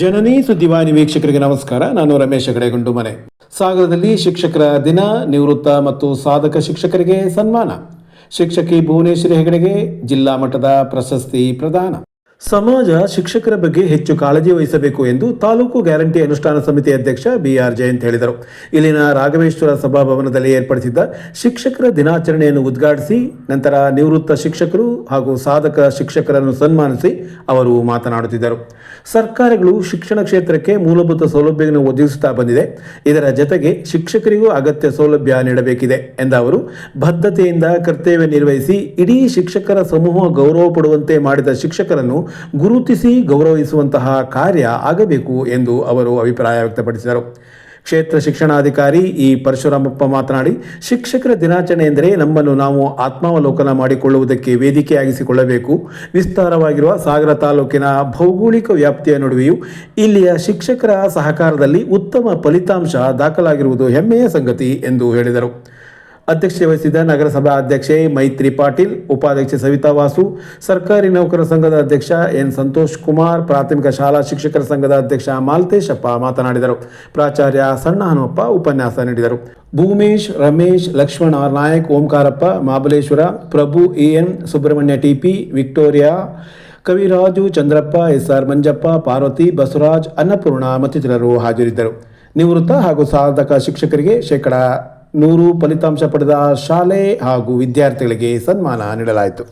ಜನನಿ ಸುದ್ದಿವಾಹಿನಿ ವೀಕ್ಷಕರಿಗೆ ನಮಸ್ಕಾರ. ನಾನು ರಮೇಶ್ ಹೆಗಡೆಗುಂಡು ಮನೆ. ಸಾಗರದಲ್ಲಿ ಶಿಕ್ಷಕರ ದಿನ, ನಿವೃತ್ತ ಮತ್ತು ಸಾಧಕ ಶಿಕ್ಷಕರಿಗೆ ಸನ್ಮಾನ. ಶಿಕ್ಷಕಿ ಭುವನೇಶ್ವರಿ ಹೆಗಡೆಗೆ ಜಿಲ್ಲಾ ಮಟ್ಟದ ಪ್ರಶಸ್ತಿ ಪ್ರದಾನ. ಸಮಾಜ ಶಿಕ್ಷಕರ ಬಗ್ಗೆ ಹೆಚ್ಚು ಕಾಳಜಿ ವಹಿಸಬೇಕು ಎಂದು ತಾಲೂಕು ಗ್ಯಾರಂಟಿ ಅನುಷ್ಠಾನ ಸಮಿತಿ ಅಧ್ಯಕ್ಷ ಬಿಆರ್ ಜಯಂತ್ ಹೇಳಿದರು. ಇಲ್ಲಿನ ರಾಘವೇಶ್ವರ ಸಭಾಭವನದಲ್ಲಿ ಏರ್ಪಡಿಸಿದ್ದ ಶಿಕ್ಷಕರ ದಿನಾಚರಣೆಯನ್ನು ಉದ್ಘಾಟಿಸಿ ನಂತರ ನಿವೃತ್ತ ಶಿಕ್ಷಕರು ಹಾಗೂ ಸಾಧಕ ಶಿಕ್ಷಕರನ್ನು ಸನ್ಮಾನಿಸಿ ಅವರು ಮಾತನಾಡುತ್ತಿದ್ದರು. ಸರ್ಕಾರಗಳು ಶಿಕ್ಷಣ ಕ್ಷೇತ್ರಕ್ಕೆ ಮೂಲಭೂತ ಸೌಲಭ್ಯಗಳನ್ನು ಒದಗಿಸುತ್ತಾ ಬಂದಿದೆ. ಇದರ ಜತೆಗೆ ಶಿಕ್ಷಕರಿಗೂ ಅಗತ್ಯ ಸೌಲಭ್ಯ ನೀಡಬೇಕಿದೆ ಎಂದ ಅವರು, ಬದ್ಧತೆಯಿಂದ ಕರ್ತವ್ಯ ನಿರ್ವಹಿಸಿ ಇಡೀ ಶಿಕ್ಷಕರ ಸಮೂಹ ಗೌರವ ಪಡುವಂತೆ ಮಾಡಿದ ಶಿಕ್ಷಕರನ್ನು ಗುರುತಿಸಿ ಗೌರವಿಸುವಂತಹ ಕಾರ್ಯ ಆಗಬೇಕು ಎಂದು ಅವರು ಅಭಿಪ್ರಾಯ ವ್ಯಕ್ತಪಡಿಸಿದರು. ಕ್ಷೇತ್ರ ಶಿಕ್ಷಣಾಧಿಕಾರಿ ಈ ಪರಶುರಾಮಪ್ಪ ಮಾತನಾಡಿ, ಶಿಕ್ಷಕರ ದಿನಾಚರಣೆ ಎಂದರೆ ನಮ್ಮನ್ನು ನಾವು ಆತ್ಮಾವಲೋಕನ ಮಾಡಿಕೊಳ್ಳುವುದಕ್ಕೆ ವೇದಿಕೆಯಾಗಿಸಿಕೊಳ್ಳಬೇಕು. ವಿಸ್ತಾರವಾಗಿರುವ ಸಾಗರ ತಾಲೂಕಿನ ಭೌಗೋಳಿಕ ವ್ಯಾಪ್ತಿಯ ನಡುವೆಯೂ ಇಲ್ಲಿಯ ಶಿಕ್ಷಕರ ಸಹಕಾರದಲ್ಲಿ ಉತ್ತಮ ಫಲಿತಾಂಶ ದಾಖಲಾಗಿರುವುದು ಹೆಮ್ಮೆಯ ಸಂಗತಿ ಎಂದು ಹೇಳಿದರು. ಅಧ್ಯಕ್ಷತೆ ವಹಿಸಿದ್ದ ನಗರಸಭಾ ಅಧ್ಯಕ್ಷೆ ಮೈತ್ರಿ ಪಾಟೀಲ್, ಉಪಾಧ್ಯಕ್ಷೆ ಸವಿತಾ ವಾಸು, ಸರ್ಕಾರಿ ನೌಕರರ ಸಂಘದ ಅಧ್ಯಕ್ಷ ಎನ್ ಸಂತೋಷ್ ಕುಮಾರ್, ಪ್ರಾಥಮಿಕ ಶಾಲಾ ಶಿಕ್ಷಕರ ಸಂಘದ ಅಧ್ಯಕ್ಷ ಮಾಲ್ತೇಶಪ್ಪ ಮಾತನಾಡಿದರು. ಪ್ರಾಚಾರ್ಯ ಸಣ್ಣ ಹನುಮಪ್ಪ ಉಪನ್ಯಾಸ ನೀಡಿದರು. Bhoomesh, Ramesh, Laxman R Nayak, Omkarappa, Mableshwara, Prabhu N Subrahmanya TP, Victoria, Kaviraju Chandrappa S R Manjappa, Parvati, Basavaraj, Annapurna ಮತ್ತಿತರರು ಹಾಜರಿದ್ದರು. ನಿವೃತ್ತ ಹಾಗೂ ಸಾಧಕ ಶಿಕ್ಷಕರಿಗೆ ಶೇಕಡ ನೂರು ಫಲಿತಾಂಶ ಪಡೆದ ಶಾಲೆ ಹಾಗೂ ವಿದ್ಯಾರ್ಥಿಗಳಿಗೆ ಸನ್ಮಾನ ನೀಡಲಾಯಿತು.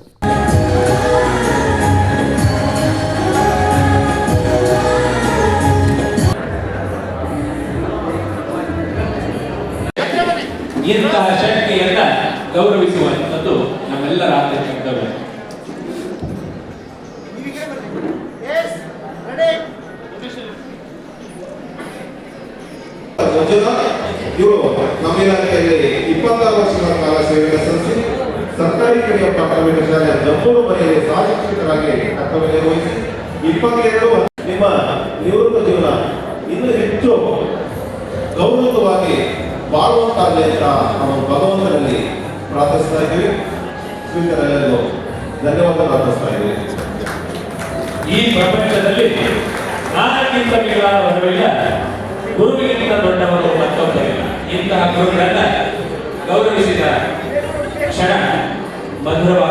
ಇಂತಹ ಶಕ್ತಿಯನ್ನ ಗೌರವಿಸುವಂಥದ್ದು ನಮ್ಮೆಲ್ಲರ ಆದ್ಯ ಕರ್ತವ್ಯ ಮಂಜುನಾಥ್ ಇವರು ನಮ್ಮ ಇಲಾಖೆಯಲ್ಲಿ ಇಪ್ಪತ್ತಾರು ವರ್ಷಗಳ ಕಾಲ ಸೇವೆ ಸಲ್ಲಿಸಿ ಸರ್ಕಾರಿ ಕಿರಿಯ ಪ್ರಾಥಮಿಕ ಶಾಲೆ ಜಂಬೂರು ಮನೆಯಲ್ಲಿ ಸಹ ಶಿಕ್ಷಕರಾಗಿ ಕರ್ತವ್ಯ ನಿರ್ವಹಿಸಿ ಇಪ್ಪತ್ತೆರಡು ನಿಮ್ಮ ನಿವೃತ್ತ ಜೀವನ ಇನ್ನೂ ಹೆಚ್ಚು ಗೌರವವಾಗಿ ಬಾಳುವಂತಾಗಲಿ ಅಂತ ನಾವು ಭಗವಂತನಲ್ಲಿ ಪ್ರಾರ್ಥಿಸ್ತಾ ಇದ್ದೀವಿ. ಸ್ವೀಕರೆಲ್ಲರಿಗೂ ಧನ್ಯವಾದ ಪ್ರಾರ್ಥಿಸ್ತಾ ಇದ್ದೀವಿ. ಈ ಪ್ರಪಂಚದಲ್ಲಿ ನಾನಕ್ಕಿಂತ ಮಿಗಿಲಾದವರಿಲ್ಲ ಗುರುವಿಗಿಂತ ದೊಡ್ಡವರು ಮತ್ತೊಬ್ಬರಿಲ್ಲ. ಇಂತಹ ಗುರುಗಳನ್ನ 만들어봐.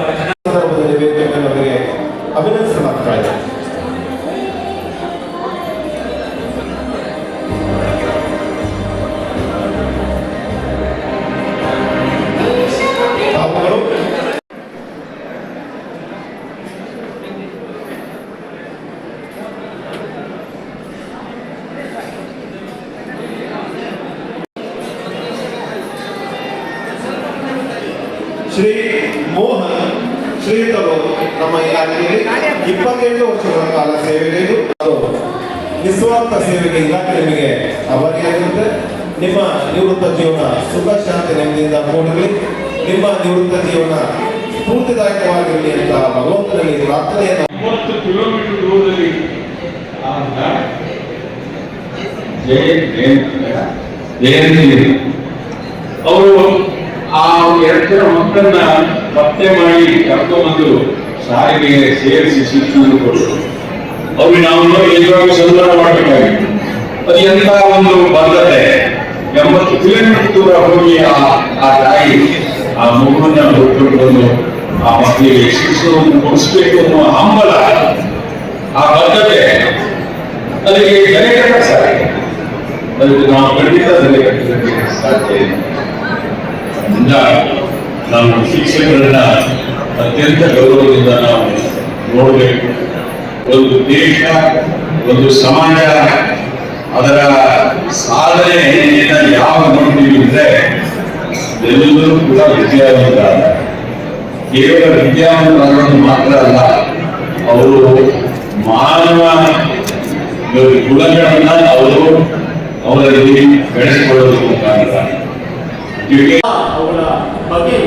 ಶ್ರೀ ಮೋಹನ್ ಶ್ರೀಧರು ನಮ್ಮ ಇಲಾಖೆಯಲ್ಲಿ ಇಪ್ಪತ್ತೆಂಟು ವರ್ಷಗಳ ಕಾಲ ಸೇವೆಗೈದು ನಿಸ್ವಾರ್ಥ ಸೇವೆಗೆ ಇಲಾಖೆ ನಿಮಗೆ ಅವರಿಯಾಗಿರುತ್ತೆ ನಿಮ್ಮ ನಿವೃತ್ತ ಜೀವನ ಸುಖ, ಶಾಂತಿ, ನೆಮ್ಮದಿಯಿಂದ ಕೂಡಲಿ ನಿಮ್ಮ ನಿವೃತ್ತ ಜೀವನ ಸ್ಫೂರ್ತಿದಾಯಕವಾಗಿರಲಿ ಅಂತ ಭಗವಂತನಲ್ಲಿ ಪ್ರಾರ್ಥನೆಯನ್ನು ಮೂವತ್ತು ಕಿಲೋಮೀಟರ್ ದೂರದಲ್ಲಿ ಅವರು ಜನ ಮಕ್ಕಳನ್ನ ಪತ್ತೆ ಮಾಡಿ ಕರ್ಕೊಂಡ್ಬಂದು ಸಾರಿಗೆ ಸೇರಿಸಿ ಶಿಕ್ಷಣ ಕೊಟ್ಟರು. ಅವ್ರಿಗೆ ನಾವು ನಿಜವಾಗಿ ಸಂಧಾನ ಮಾಡಬೇಕಾಗಿತ್ತು. ಅದು ಎಂತ ಒಂದು ಬದ್ಧತೆ ಎಂಬತ್ತು ಕಿಲೋಮೀಟರ್ ದೂರ ಹೋಗಿ ಆ ತಾಯಿ ಆ ಮಗುವನ್ನ ಹುಡ್ಕೊಂಡು ಬಂದು ಆ ಮಕ್ಕಳಿಗೆ ಶಿಕ್ಷಣವನ್ನು ಕೊಡಿಸ್ಬೇಕು ಅನ್ನುವ ಹಂಬಲ ಆ ಬದ್ಧತೆ ಅದಕ್ಕೆ ಬೆಲೆ ಕಟ್ಟ ಸಾಧ್ಯ. ಅದಕ್ಕೆ ನಾವು ಖಂಡಿತ ಬೆಲೆ ಕಟ್ಟಲಿಕ್ಕೆ ಸಾಧ್ಯ. ಇಲ್ಲ ನಾವು ಶಿಕ್ಷಕರನ್ನ ಅತ್ಯಂತ ಗೌರವದಿಂದ ನಾವು ನೋಡಬೇಕು. ಒಂದು ದೇಶ, ಒಂದು ಸಮಾಜ, ಅದರ ಸಾಧನೆಯನ್ನ ಯಾವ ನೋಡ್ತೀವಿ ಅಂದ್ರೆ ಎಲ್ಲರೂ ಕೂಡ ವಿದ್ಯಾವಂತ ಕೇವಲ ವಿದ್ಯಾವಂತರನ್ನು ಮಾತ್ರ ಅಲ್ಲ, ಅವರು ಮಾನವ ಗುಣಗಳನ್ನ ಅವರು ಅವರಲ್ಲಿ ಬೆಳೆಸಿಕೊಳ್ಳೋದು ಮುಖಾಂತರ ಅವರ ಬಗ್ಗೆ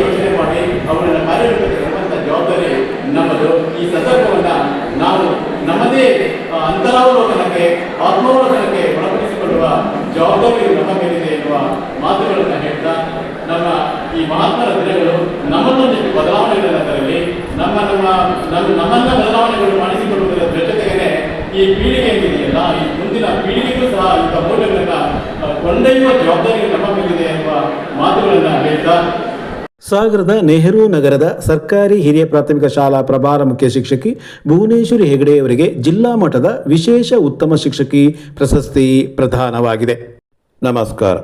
ಜವಾಬ್ದಾರಿ ನಮ್ಮ ಎನ್ನುವ ಮಾತುಗಳನ್ನು ಹೇಳ್ತಾ ನಮ್ಮ ಈ ಮಹಾತ್ಮರ ದಿನಗಳು ನಮ್ಮನ್ನೊಂದಿಷ್ಟು ಬದಲಾವಣೆಗಳನ್ನು ತರಲಿ ನಮ್ಮ ನಮ್ಮ ನಮ್ಮ ನಮ್ಮನ್ನ ಬದಲಾವಣೆಗಳು ಮಾಡಿಸಿಕೊಳ್ಳುವುದರ ಜೊತೆಗೇನೆ ಈ ಪೀಳಿಗೆ ಏನಿದೆಯಲ್ಲ, ಈ ಮುಂದಿನ ಪೀಳಿಗೆಗೂ ಸಹ ಇಂಥ ಮೌಲ್ಯಗಳನ್ನ ಕೊಂಡೊಯ್ಯುವ ಜವಾಬ್ದಾರಿ ನಮ್ಮ ಮೇಲಿದೆ ಎಂಬ ಮಾತುಗಳನ್ನ ಹೇಳ್ತಾ. ಸಾಗರದ ನೆಹರು ನಗರದ ಸರ್ಕಾರಿ ಹಿರಿಯ ಪ್ರಾಥಮಿಕ ಶಾಲಾ ಪ್ರಭಾರ ಮುಖ್ಯ ಶಿಕ್ಷಕಿ ಭುವನೇಶ್ವರಿ ಹೆಗಡೆಯವರಿಗೆ ಜಿಲ್ಲಾ ಮಟ್ಟದ ವಿಶೇಷ ಉತ್ತಮ ಶಿಕ್ಷಕಿ ಪ್ರಶಸ್ತಿ ಪ್ರದಾನವಾಗಿದೆ. ನಮಸ್ಕಾರ